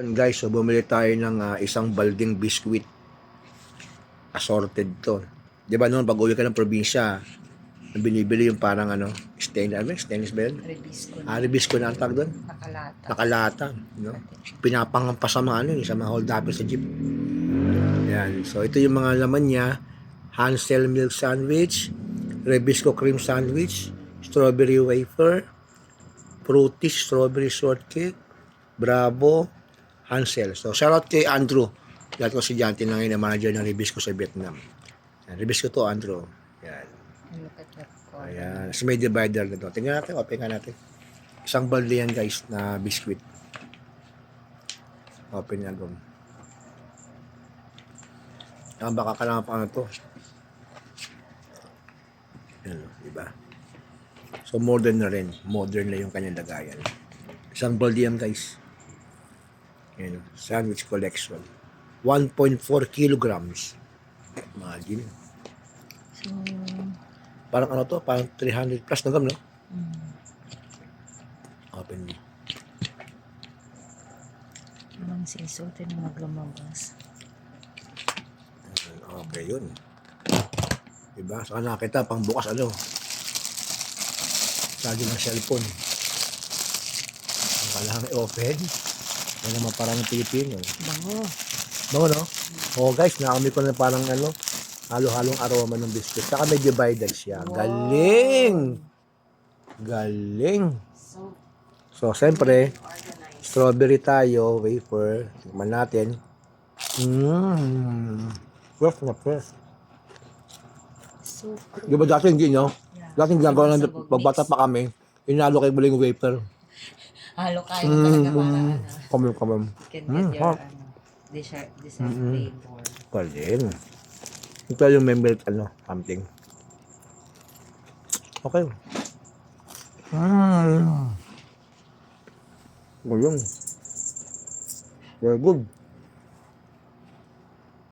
Yun, Guys, so bumili tayo ng ah, isang balding biscuit. Assorted to. Di ba noon, pag uwi ka ng probinsya, binibili yung parang ano, stainless, ano, stainless ba yun? Rebisco Ah, na ang tawag doon. nakalata. Nakalata. No? Pinapangampa sa mga ano, yung sa mga hold up sa jeep. Yan. So, ito yung mga laman niya. Hansel milk sandwich, Rebisco cream sandwich, strawberry wafer, fruity strawberry shortcake, Bravo, Hansel. So, shout out kay Andrew. Dati ko si Janty na ngayon, na manager ng Rebisco sa Vietnam. Yan, Rebisco to, Andrew. Yan. Ayan. Tapos may divider na to. Tingnan natin, open nga natin. Isang balde yan guys na biscuit. Open nga gum. Ang baka kailangan pa ano to. Yan o, diba? So modern na rin. Modern na yung kanyang lagayan. Isang balde yan guys. Yan, o, sandwich collection. 1.4 kilograms. Imagine. So, Parang ano to, parang 300 plus na gam, no? mm, Open mo. ibang sisutin na maglumabas. Okay, yun. Diba? Saka nakita, pang bukas ano. Lagi ng cellphone. Ang kailangan i-open. Yan naman parang ng Pilipino. Bango. No, no? Oh, guys, naamoy ko na parang ano, halo-halong aroma ng biscuit. Saka may divided siya. Galing! Galing! So, So, siyempre, strawberry tayo, wafer. Tikman natin. Mmm. Fresh na fresh. So, Di ba dati hindi, no? yeah. Dati ginagawa na, Sabog pagbata pa kami, inalo kayo yung wafer. Halo kayo talaga para ano. Kamam, kamam. Can Mm, get your hot. ano, dessert, dessert Mm-mm. flavor. Palin. Ito yung may milk, ano, something. Okay. Mmm. Ayun. Very good.